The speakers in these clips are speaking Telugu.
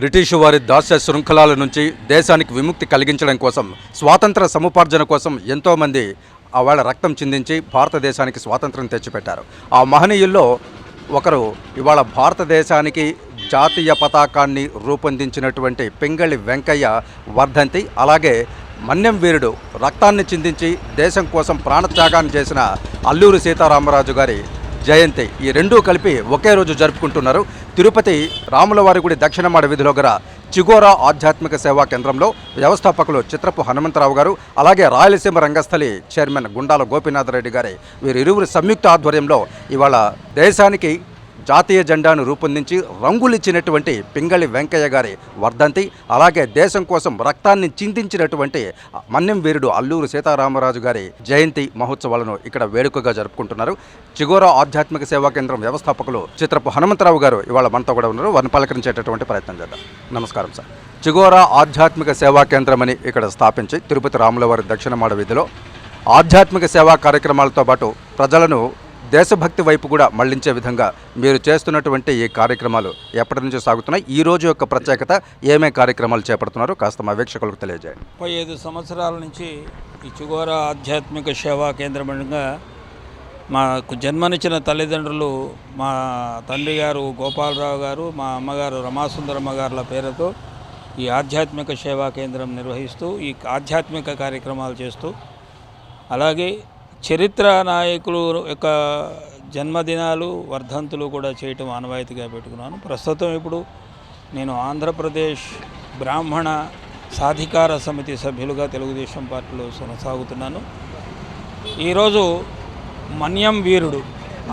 బ్రిటిషు వారి దాస్య శృంఖలాల నుంచి దేశానికి విముక్తి కలిగించడం కోసం స్వాతంత్ర సముపార్జన కోసం ఎంతోమంది ఆ వాళ్ళ రక్తం చిందించి భారతదేశానికి స్వాతంత్రం తెచ్చిపెట్టారు. ఆ మహనీయుల్లో ఒకరు ఇవాళ భారతదేశానికి జాతీయ పతాకాన్ని రూపొందించినటువంటి పింగళి వెంకయ్య వర్ధంతి అలాగే మన్యం వీరుడు రక్తాన్ని చిందించి దేశం కోసం ప్రాణత్యాగాన్ని చేసిన అల్లూరి సీతారామరాజు గారి జయంతి. ఈ రెండూ కలిపి ఒకే రోజు జరుపుకుంటున్నారు. తిరుపతి రాములవారి గుడి దక్షిణమాడ వీధిలో గల చిగోరా ఆధ్యాత్మిక సేవా కేంద్రంలో వ్యవస్థాపకులు చిత్రపు హనుమంతరావు గారు అలాగే రాయలసీమ రంగస్థలి చైర్మన్ గుండాల గోపీనాథ్ రెడ్డి గారి. వీరిరువురి సంయుక్త ఆధ్వర్యంలో ఇవాళ దేశానికి జాతీయ జెండాను రూపొందించి రంగులిచ్చినటువంటి పింగళి వెంకయ్య గారి వర్ధంతి అలాగే దేశం కోసం రక్తాన్ని చిందించినటువంటి మన్యం వీరుడు అల్లూరు సీతారామరాజు గారి జయంతి మహోత్సవాలను ఇక్కడ వేడుకగా జరుపుకుంటున్నారు. చిగోరా ఆధ్యాత్మిక సేవా కేంద్రం వ్యవస్థాపకులు చిత్రపు హనుమంతరావు గారు ఇవాళ మనతో కూడా ఉన్నారు. వారిని పలకరించేటటువంటి ప్రయత్నం చేద్దాం. నమస్కారం సార్. చిగోరా ఆధ్యాత్మిక సేవా కేంద్రం అని ఇక్కడ స్థాపించి తిరుపతి రాములవారి దక్షిణమాడ వీధిలో ఆధ్యాత్మిక సేవా కార్యక్రమాలతో పాటు ప్రజలను దేశభక్తి వైపు కూడా మళ్ళించే విధంగా మీరు చేస్తున్నటువంటి ఈ కార్యక్రమాలు ఎప్పటి నుంచి సాగుతున్నాయి. ఈ రోజు యొక్క ప్రత్యేకత ఏమే కార్యక్రమాలు చేపడుతున్నారో? కాస్త మా వీక్షకులకు తెలియజేయండి. ముప్పై ఐదు సంవత్సరాల నుంచి ఈ చుగోర ఆధ్యాత్మిక సేవా కేంద్రంగా మాకు జన్మనిచ్చిన తల్లిదండ్రులు మా తండ్రి గారు గోపాలరావు గారు మా అమ్మగారు రమాసుందరమ్మ గారుల పేరుతో ఈ ఆధ్యాత్మిక సేవా కేంద్రం నిర్వహిస్తూ ఈ ఆధ్యాత్మిక కార్యక్రమాలు చేస్తూ అలాగే చరిత్ర నాయకులు యొక్క జన్మదినాలు వర్ధంతులు కూడా చేయటం ఆనవాయితీగా పెట్టుకున్నాను. ప్రస్తుతం ఇప్పుడు నేను ఆంధ్రప్రదేశ్ బ్రాహ్మణ సాధికార సమితి సభ్యులుగా తెలుగుదేశం పార్టీలో కొనసాగుతున్నాను. ఈరోజు మన్యం వీరుడు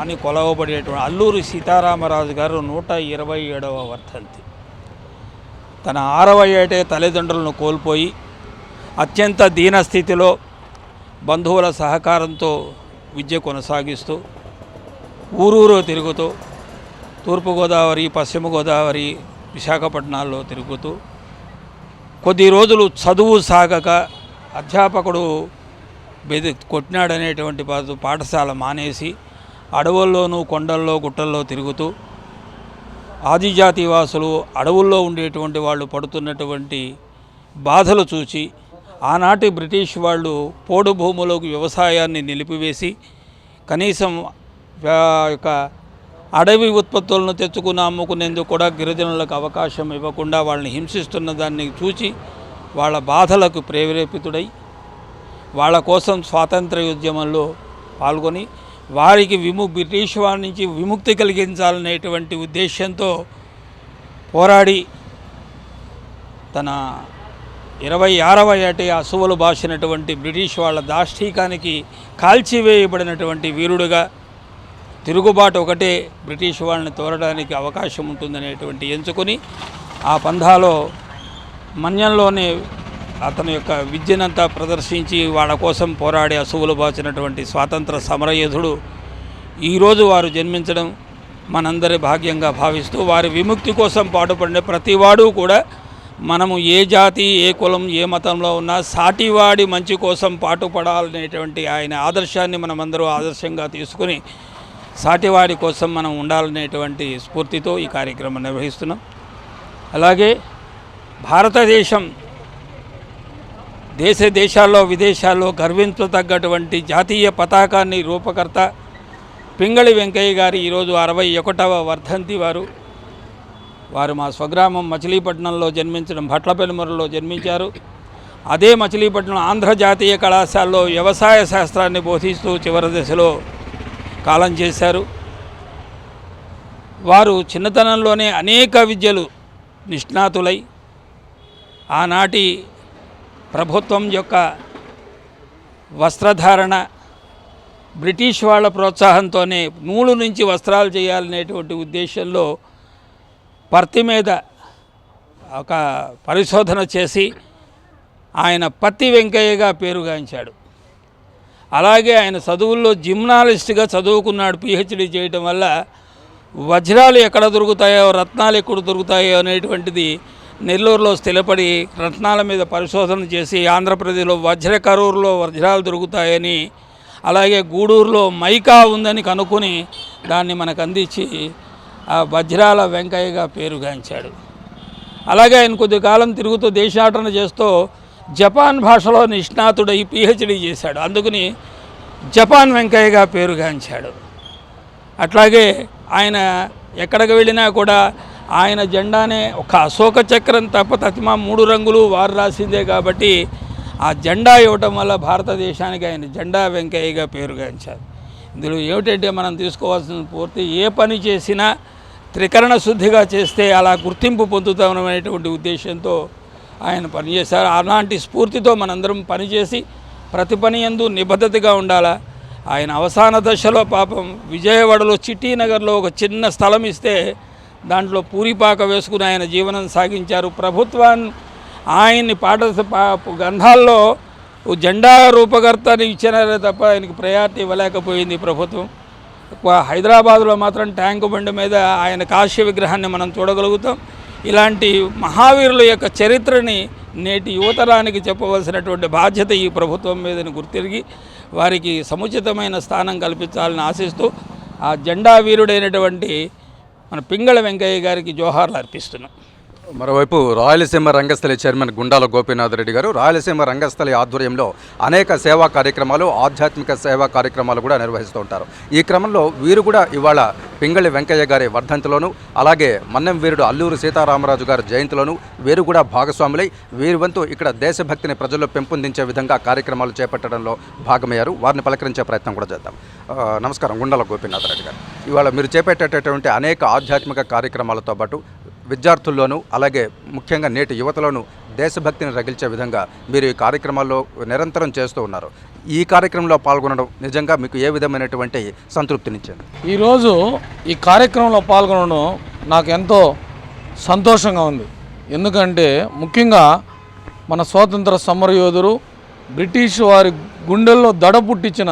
అని కొలవబడేటువంటి అల్లూరి సీతారామరాజు గారు నూట ఇరవై ఏడవ వర్ధంతి. తన ఆరవ ఏటే తల్లిదండ్రులను కోల్పోయి అత్యంత దీనస్థితిలో బంధువుల సహకారంతో విద్య కొనసాగిస్తూ ఊరూరు తిరుగుతూ తూర్పుగోదావరి పశ్చిమ గోదావరి విశాఖపట్నాల్లో తిరుగుతూ కొద్ది రోజులు చదువు సాగక అధ్యాపకుడు బెది కొట్టినాడనేటువంటి పాఠశాల మానేసి అడవుల్లోనూ కొండల్లో గుట్టల్లో తిరుగుతూ ఆదిజాతి వాసులు అడవుల్లో ఉండేటువంటి వాళ్ళు పడుతున్నటువంటి బాధలు చూసి ఆనాటి బ్రిటిష్ వాళ్ళు పోడు భూములకు వ్యవసాయాన్ని నిలిపివేసి కనీసం యొక్క అడవి ఉత్పత్తులను తెచ్చుకుని అమ్ముకునేందుకు కూడా గిరిజనులకు అవకాశం ఇవ్వకుండా వాళ్ళని హింసిస్తున్న దాన్ని చూచి వాళ్ళ బాధలకు ప్రేరేపితుడై వాళ్ళ కోసం స్వాతంత్ర ఉద్యమంలో పాల్గొని వారికి విము బ్రిటిష్ వారి నుంచి విముక్తి కలిగించాలనేటువంటి ఉద్దేశంతో పోరాడి తన ఇరవై ఆరవ ఏటి అసువులు బాసినటువంటి బ్రిటిష్ వాళ్ళ దాష్టీకానికి కాల్చివేయబడినటువంటి వీరుడుగా తిరుగుబాటు ఒకటే బ్రిటిష్ వాళ్ళని తోరడానికి అవకాశం ఉంటుందనేటువంటి ఎంచుకొని ఆ పంధాలో మన్యంలోనే అతని యొక్క విద్యనంతా ప్రదర్శించి వాళ్ళ కోసం పోరాడి అసువులు బాచినటువంటి స్వాతంత్ర సమరయోధుడు ఈరోజు వారు జన్మించడం మనందరి భాగ్యంగా భావిస్తూ వారి విముక్తి కోసం పాటుపడిన ప్రతివాడు కూడా మనము ఏ జాతి ఏ కులం ఏ మతంలో ఉన్నా సాటివాడి మంచి కోసం పాటుపడాలనేటువంటి ఆయన ఆదర్శాన్ని మనమందరూ ఆదర్శంగా తీసుకుని సాటివాడి కోసం మనం ఉండాలనేటువంటి స్ఫూర్తితో ఈ కార్యక్రమం నిర్వహిస్తున్నాం. అలాగే భారతదేశం దేశ దేశాల్లో విదేశాల్లో గర్వించతగ్గటువంటి జాతీయ పతాకాన్ని రూపకర్త పింగళి వెంకయ్య గారి ఈరోజు అరవై ఒకటవ వర్ధంతి వారు. వారు మా స్వగ్రామం మచిలీపట్నంలో జన్మించడం భట్లపెనుమరులో జన్మించారు. అదే మచిలీపట్నం ఆంధ్ర జాతీయ కళాశాలలో వ్యవసాయ శాస్త్రాన్ని బోధిస్తూ చివరి దశలో కాలం చేశారు. వారు చిన్నతనంలోనే అనేక విద్యలు నిష్ణాతులై ఆనాటి ప్రభుత్వం యొక్క వస్త్రధారణ బ్రిటిష్ వాళ్ళ ప్రోత్సాహంతోనే నూలు నుంచి వస్త్రాలు చేయాలనేటువంటి ఉద్దేశంలో పత్తి మీద ఒక పరిశోధన చేసి ఆయన పత్తి వెంకయ్యగా పేరుగాంచాడు. అలాగే ఆయన చదువుల్లో జిమ్నాలిస్ట్గా చదువుకున్నాడు పిహెచ్డి చేయటం వల్ల వజ్రాలు ఎక్కడ దొరుకుతాయో రత్నాలు ఎక్కడ దొరుకుతాయో అనేటువంటిది నెల్లూరులో స్థిరపడి రత్నాల మీద పరిశోధన చేసి ఆంధ్రప్రదేశ్లో వజ్రకరూరులో వజ్రాలు దొరుకుతాయని అలాగే గూడూరులో మైకా ఉందని కనుక్కొని దాన్ని మనకు అందించి ఆ వజ్రాల వెంకయ్యగా పేరుగాంచాడు. అలాగే ఆయన కొద్ది కాలం తిరుగుతూ దేశాటన చేస్తూ జపాన్ భాషలో నిష్ణాతుడై పిహెచ్డి చేశాడు. అందుకని జపాన్ వెంకయ్యగా పేరుగాంచాడు. అట్లాగే ఆయన ఎక్కడికి వెళ్ళినా కూడా ఆయన జెండానే ఒక అశోక చక్రం తప్ప తతిమా మూడు రంగులు వారు రాసిందే కాబట్టి ఆ జెండా ఇవ్వటం వల్ల భారతదేశానికి ఆయన జెండా వెంకయ్యగా పేరుగాంచారు ఇందులో ఏమిటంటే మనం తీసుకోవాల్సిన పూర్తి ఏ పని చేసినా త్రికరణ శుద్ధిగా చేస్తే అలా గుర్తింపు పొందుతామనేటువంటి ఉద్దేశంతో ఆయన పనిచేశారు. అలాంటి స్ఫూర్తితో మనందరం పనిచేసి ప్రతి పని ఎందు నిబద్ధతగా ఉండాలా? ఆయన అవసాన దశలో పాపం విజయవాడలో చిట్టి నగర్లో ఒక చిన్న స్థలం ఇస్తే దాంట్లో పూరిపాక వేసుకుని ఆయన జీవనం సాగించారు. ప్రభుత్వాన్ని ఆయన్ని పాట పా- గ్రంథాల్లో జెండా రూపకర్తని ఇచ్చినారే తప్ప ఆయనకి ప్రయారిటీ ఇవ్వలేకపోయింది ప్రభుత్వం. హైదరాబాద్లో మాత్రం ట్యాంకు బండి మీద ఆయన కాశ్య విగ్రహాన్ని మనం చూడగలుగుతాం. ఇలాంటి మహావీరుల యొక్క చరిత్రని నేటి యువతరానికి చెప్పవలసినటువంటి బాధ్యత ఈ ప్రభుత్వం మీదని గుర్తిరిగి వారికి సముచితమైన స్థానం కల్పించాలని ఆశిస్తూ ఆ జెండా వీరుడైనటువంటి మన పింగళ వెంకయ్య గారికి జోహార్లు అర్పిస్తున్నాం. మరోవైపు రాయలసీమ రంగస్థలి చైర్మన్ గుండాల గోపీనాథ్ రెడ్డి గారు రాయలసీమ రంగస్థలి ఆధ్వర్యంలో అనేక సేవా కార్యక్రమాలు ఆధ్యాత్మిక సేవా కార్యక్రమాలు కూడా నిర్వహిస్తూ ఉంటారు. ఈ క్రమంలో వీరు కూడా ఇవాళ పింగళి వెంకయ్య గారి వర్ధంతిలోను అలాగే మన్నెం వీరుడు అల్లూరు సీతారామరాజు గారి జయంతిలోను వీరు కూడా భాగస్వాములై వీరి వంతు ఇక్కడ దేశభక్తిని ప్రజల్లో పెంపొందించే విధంగా కార్యక్రమాలు చేపట్టడంలో భాగమయ్యారు. వారిని పలకరించే ప్రయత్నం కూడా చేద్దాం. నమస్కారం గుండాల గోపీనాథ్ రెడ్డి గారు. ఇవాళ మీరు చేపట్టేటటువంటి అనేక ఆధ్యాత్మిక కార్యక్రమాలతో పాటు విద్యార్థుల్లోనూ అలాగే ముఖ్యంగా నేటి యువతలోనూ దేశభక్తిని రగిల్చే విధంగా మీరు ఈ కార్యక్రమాల్లో నిరంతరం చేస్తూ ఉన్నారు. ఈ కార్యక్రమంలో పాల్గొనడం నిజంగా మీకు ఏ విధమైనటువంటి సంతృప్తినిచ్చింది? ఈరోజు ఈ కార్యక్రమంలో పాల్గొనడం నాకు ఎంతో సంతోషంగా ఉంది. ఎందుకంటే ముఖ్యంగా మన స్వాతంత్ర సమరయోధులు బ్రిటిష్ వారి గుండెల్లో దడ పుట్టించిన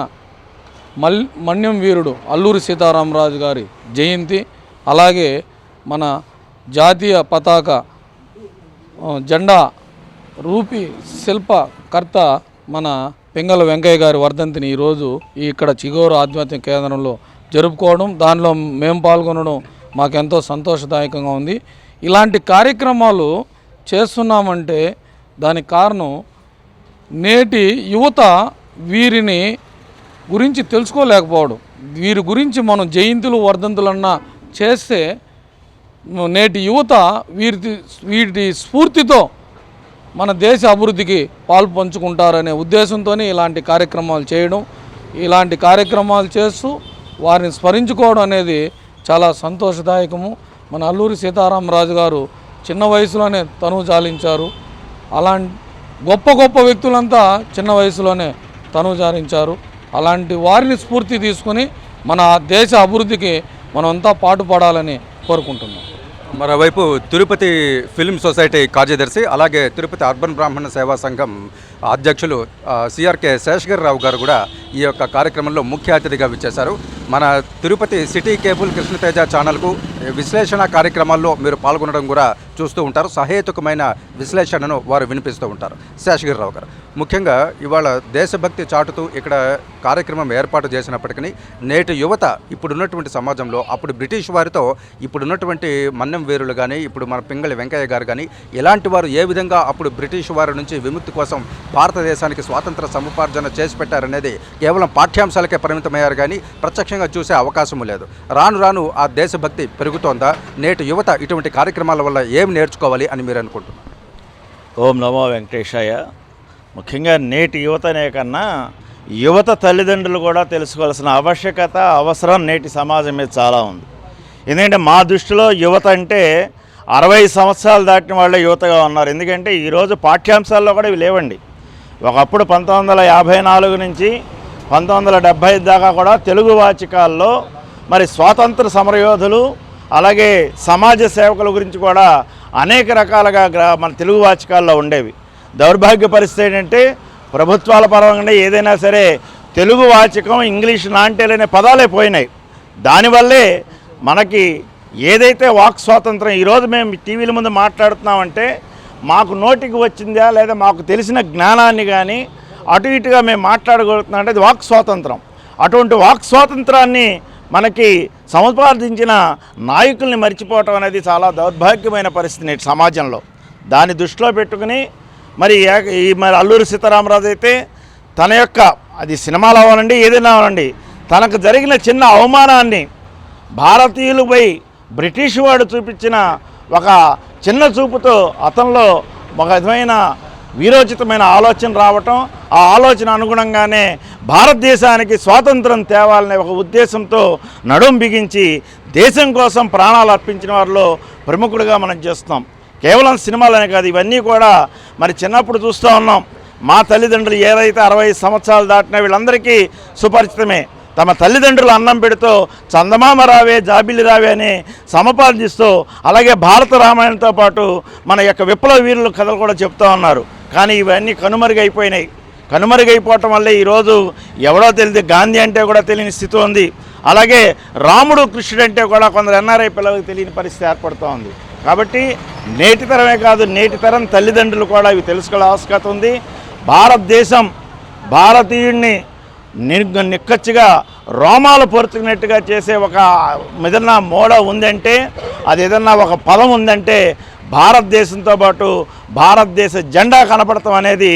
మల్ మన్యం వీరుడు అల్లూరి సీతారామరాజు గారి జయంతి అలాగే మన జాతీయ పతాక జెండా రూపి శిల్పకర్త మన పింగళ వెంకయ్య గారి వర్ధంతిని ఈరోజు ఇక్కడ చిగోరు ఆధ్యాత్మిక కేంద్రంలో జరుపుకోవడం దానిలో మేము పాల్గొనడం మాకెంతో సంతోషదాయకంగా ఉంది. ఇలాంటి కార్యక్రమాలు చేస్తున్నామంటే దానికి కారణం నేటి యువత వీరిని గురించి తెలుసుకోలేకపోవడం. వీరి గురించి మనం జయంతులు వర్ధంతులన్నా చేస్తే నేటి యువత వీరి వీటి స్ఫూర్తితో మన దేశ అభివృద్ధికి పాలు పంచుకుంటారనే ఉద్దేశంతోనే ఇలాంటి కార్యక్రమాలు చేయడం ఇలాంటి కార్యక్రమాలు చేస్తూ వారిని స్మరించుకోవడం అనేది చాలా సంతోషదాయకము. మన అల్లూరి సీతారామరాజు గారు చిన్న వయసులోనే తనువు చాలించారు అలా గొప్ప గొప్ప వ్యక్తులంతా చిన్న వయసులోనే తనువు చాలించారు అలాంటి వారిని స్ఫూర్తి తీసుకొని మన దేశ అభివృద్ధికి మనమంతా పాటుపడాలని కోరుకుంటున్నాం. మరోవైపు తిరుపతి ఫిల్మ్ సొసైటీ కార్యదర్శి అలాగే తిరుపతి అర్బన్ బ్రాహ్మణ సేవా సంఘం అధ్యక్షులు సిఆర్కే శేషగర్ రావు గారు కూడా ఈ యొక్క కార్యక్రమంలో ముఖ్య అతిథిగా విచ్చేశారు. మన తిరుపతి సిటీ కేబుల్ కృష్ణతేజ ఛానల్కు విశ్లేషణ కార్యక్రమాల్లో మీరు పాల్గొనడం కూడా చూస్తూ ఉంటారు. సహేతుకమైన విశ్లేషణను వారు వినిపిస్తూ ఉంటారు. శేషగిరిరావు గారు ముఖ్యంగా ఇవాళ దేశభక్తి చాటుతూ ఇక్కడ కార్యక్రమం ఏర్పాటు చేసినప్పటికీ నేటి యువత ఇప్పుడున్నటువంటి సమాజంలో అప్పుడు బ్రిటిష్ వారితో ఇప్పుడున్నటువంటి మన్నం వీరులు కానీ ఇప్పుడు మన పింగళి వెంకయ్య గారు కానీ ఇలాంటి వారు ఏ విధంగా అప్పుడు బ్రిటిష్ వారి నుంచి విముక్తి కోసం భారతదేశానికి స్వాతంత్ర సముపార్జన చేసి పెట్టారనేది కేవలం పాఠ్యాంశాలకే పరిమితమయ్యారు కానీ ప్రత్యక్షంగా చూసే అవకాశం లేదు. రాను రాను ఆ దేశభక్తి పెరుగుతోందా? నేటి యువత ఇటువంటి కార్యక్రమాల వల్ల ఏం నేర్చుకోవాలి అని మీరు అనుకుంటున్నారు? ఓం నమో వెంకటేశాయ. ముఖ్యంగా నేటి యువతనే కన్నా యువత తల్లిదండ్రులు కూడా తెలుసుకోవాల్సిన ఆవశ్యకత అవసరం నేటి సమాజం మీద చాలా ఉంది. ఎందుకంటే మా దృష్టిలో యువత అంటే అరవై సంవత్సరాలు దాటిన వాళ్ళే యువతగా ఉన్నారు. ఎందుకంటే ఈరోజు పాఠ్యాంశాల్లో కూడా ఇవి లేవండి. ఒకప్పుడు పంతొమ్మిది వందల యాభై నాలుగు నుంచి పంతొమ్మిది వందల డెబ్భై దాకా కూడా తెలుగు వాచికాల్లో మరి స్వాతంత్ర సమరయోధులు అలాగే సమాజ సేవకుల గురించి కూడా అనేక రకాలుగా గ్రా- మన తెలుగు వాచికాల్లో ఉండేవి. దౌర్భాగ్య పరిస్థితి ఏంటంటే ప్రభుత్వాల పరంగా ఏదైనా సరే తెలుగు వాచకం ఇంగ్లీష్ నాంటేలనే పదాలే పోయినాయి. దానివల్లే మనకి ఏదైతే వాక్ స్వాతంత్రం ఈరోజు మేము టీవీల ముందు మాట్లాడుతున్నామంటే మాకు నోటికి వచ్చిందా లేదా మాకు తెలిసిన జ్ఞానాన్ని కానీ అటు ఇటుగా మేము మాట్లాడగలుగుతున్నాం అంటే అది వాక్ స్వాతంత్రం. అటువంటి వాక్ స్వాతంత్రాన్ని మనకి సముపార్జించిన నాయకుల్ని మర్చిపోవటం అనేది చాలా దౌర్భాగ్యమైన పరిస్థితి నేటి సమాజంలో. దాన్ని దృష్టిలో పెట్టుకుని మరి ఈ మరి అల్లూరి సీతారామరాజు అయితే తన యొక్క అది సినిమాలు అవ్వాలండి ఏదైనా అవ్వాలండి తనకు జరిగిన చిన్న అవమానాన్ని భారతీయులపై బ్రిటిష్ వాడు చూపించిన ఒక చిన్న చూపుతో అతనిలో ఒక విధమైన వీరోచితమైన ఆలోచన రావటం ఆ ఆలోచన అనుగుణంగానే భారతదేశానికి స్వాతంత్రం తేవాలనే ఒక ఉద్దేశంతో నడుం బిగించి దేశం కోసం ప్రాణాలు అర్పించిన వారిలో ప్రముఖుడిగా మనం చేస్తున్నాం. కేవలం సినిమాలనే కాదు ఇవన్నీ కూడా మరి చిన్నప్పుడు చూస్తూ ఉన్నాం. మా తల్లిదండ్రులు ఏదైతే అరవై సంవత్సరాలు దాటినా వీళ్ళందరికీ సుపరిచితమే. తమ తల్లిదండ్రులు అన్నం పెడుతూ చందమామ రావే జాబిలి రావే అని సమపాదిస్తూ అలాగే భారత రామాయణంతో పాటు మన యొక్క విప్లవ వీరుల కథలు కూడా చెప్తూ ఉన్నారు. కానీ ఇవన్నీ కనుమరుగైపోయినాయి. కనుమరుగైపోవటం వల్లే ఈరోజు ఎవడో తెలియదు గాంధీ అంటే కూడా తెలియని స్థితి ఉంది. అలాగే రాముడు కృష్ణుడు అంటే కూడా కొందరు ఎన్ఆర్ఐ పిల్లలకు తెలియని పరిస్థితి ఏర్పడుతూ ఉంది. కాబట్టి నేటి తరమే కాదు నేటి తరం తల్లిదండ్రులు కూడా ఇవి తెలుసుకోవాల్సిన ఆవశ్యకత ఉంది. భారతదేశం భారతీయుడిని నిక్కచ్చిగా రోమాలు పొరుచుకున్నట్టుగా చేసే ఒక ఏదన్నా మోడ ఉందంటే అది ఏదన్నా ఒక పదం ఉందంటే భారతదేశంతో పాటు భారతదేశ జెండా కనపడటం అనేది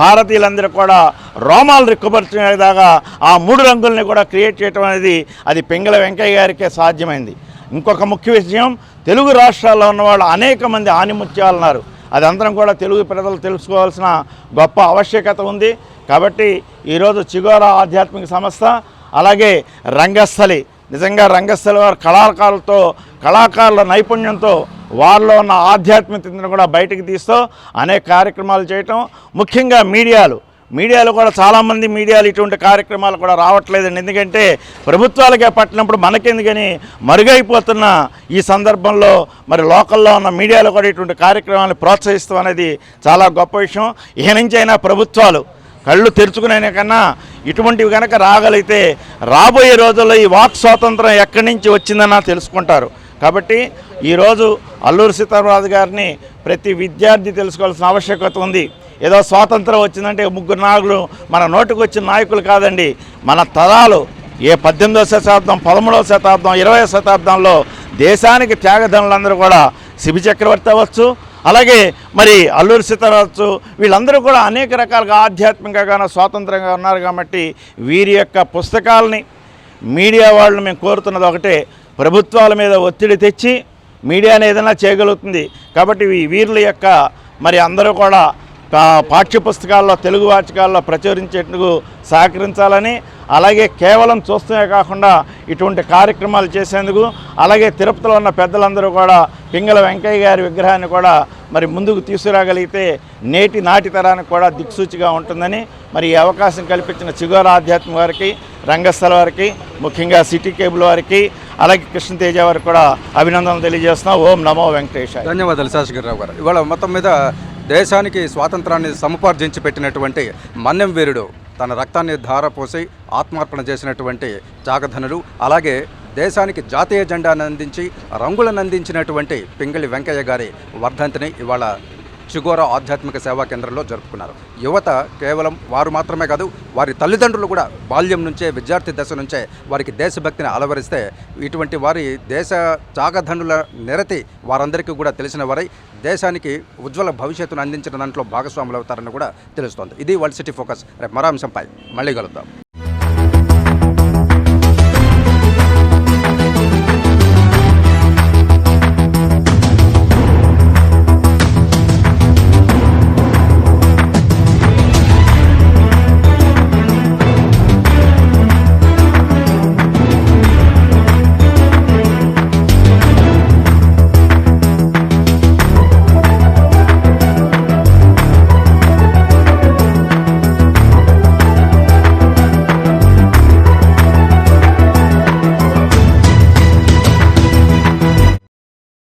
భారతీయులందరూ కూడా రోమాలు రిక్కుపరుచుకునేదాకా ఆ మూడు రంగుల్ని కూడా క్రియేట్ చేయటం అనేది అది పింగళ వెంకయ్య గారికే సాధ్యమైంది. ఇంకొక ముఖ్య విషయం తెలుగు రాష్ట్రాల్లో ఉన్న వాళ్ళు అనేక మంది ఆనిముత్యాలు ఉన్నారు అది అందరం కూడా తెలుగు ప్రజలు తెలుసుకోవాల్సిన గొప్ప ఆవశ్యకత ఉంది. కాబట్టి ఈరోజు చిగోరా ఆధ్యాత్మిక సంస్థ అలాగే రంగస్థలి నిజంగా రంగస్థలి వారి కళాకారులతో కళాకారుల నైపుణ్యంతో వారిలో ఉన్న ఆధ్యాత్మికతను కూడా బయటకు తీస్తూ అనేక కార్యక్రమాలు చేయటం ముఖ్యంగా మీడియాలు. మీడియాలో కూడా చాలామంది మీడియాలు ఇటువంటి కార్యక్రమాలు కూడా రావట్లేదండి. ఎందుకంటే ప్రభుత్వాలకే పట్టినప్పుడు మనకెందుకని మరుగైపోతున్న ఈ సందర్భంలో మరి లోకల్లో ఉన్న మీడియాలో కూడా ఇటువంటి కార్యక్రమాలను ప్రోత్సహిస్తాం అనేది చాలా గొప్ప విషయం. ఇక నుంచి ప్రభుత్వాలు కళ్ళు తెరుచుకునే కన్నా ఇటువంటివి కనుక రాగలిగితే రాబోయే రోజుల్లో ఈ వాక్ స్వాతంత్రం ఎక్కడి నుంచి వచ్చిందన్న తెలుసుకుంటారు. కాబట్టి ఈరోజు అల్లూరు సీతారామరాజు గారిని ప్రతి విద్యార్థి తెలుసుకోవాల్సిన ఆవశ్యకత ఉంది. ఏదో స్వాతంత్రం వచ్చిందంటే ముగ్గురు నాయకులు మన నోటికి వచ్చిన నాయకులు కాదండి. మన తరాలు ఏ పద్దెనిమిదవ శతాబ్దం పదమూడవ శతాబ్దం ఇరవై శతాబ్దంలో దేశానికి త్యాగధనులందరూ కూడా శిబి చక్రవర్తి అవ్వచ్చు అలాగే మరి అల్లూరి సీతారాజు వీళ్ళందరూ కూడా అనేక రకాలుగా ఆధ్యాత్మికంగా స్వాతంత్రంగా ఉన్నారు కాబట్టి వీరి యొక్క పుస్తకాలని మీడియా వాళ్ళని మేము కోరుతున్నది ఒకటే ప్రభుత్వాల మీద ఒత్తిడి తెచ్చి మీడియాని ఏదైనా చేయగలుగుతుంది. కాబట్టి ఈ వీరుల యొక్క మరి అందరూ కూడా పా- పాఠ్య పుస్తకాల్లో తెలుగు వాచకాల్లో ప్రచురించేందుకు సహకరించాలని అలాగే కేవలం చూస్తూనే కాకుండా ఇటువంటి కార్యక్రమాలు చేసేందుకు అలాగే తిరుపతిలో ఉన్న పెద్దలందరూ కూడా పింగళ వెంకయ్య గారి విగ్రహాన్ని కూడా మరి ముందుకు తీసుకురాగలిగితే నేటి నాటి తరానికి కూడా దిక్సూచిగా ఉంటుందని మరి ఈ అవకాశం కల్పించిన చిగోర ఆధ్యాత్మ వారికి రంగస్థల వారికి ముఖ్యంగా సిటీ కేబుల్ వారికి అలాగే కృష్ణతేజ వారికి కూడా అభినందనలు తెలియజేస్తున్నాం. ఓం నమో వెంకటేశ ధన్యవాదాలు శాసగిరిరావు గారు. ఇవాళ మొత్తం మీద దేశానికి స్వాతంత్రాన్ని సముపార్జించి పెట్టినటువంటి మన్యం వీరుడు తన రక్తాన్ని ధారపోసి ఆత్మార్పణ చేసినటువంటి జాగధనులు అలాగే దేశానికి జాతీయ జెండాను అందించి రంగులను అందించినటువంటి పింగళి వెంకయ్య గారి వర్ధంతిని ఇవాళ చిగోరా ఆధ్యాత్మిక సేవా కేంద్రంలో జరుపుకున్నారు. యువత కేవలం వారు మాత్రమే కాదు వారి తల్లిదండ్రులు కూడా బాల్యం నుంచే విద్యార్థి దశ నుంచే వారికి దేశభక్తిని అలవరిస్తే ఇటువంటి వారి దేశ త్యాగధనుల నిరతి వారందరికీ కూడా తెలిసిన వారై దేశానికి ఉజ్వల భవిష్యత్తును అందించిన దాంట్లో భాగస్వాములు అవుతారని కూడా తెలుస్తోంది. ఇది వరల్డ్ సిటీ ఫోకస్. రేపు మరో అంశంపై మళ్ళీ కలుద్దాం.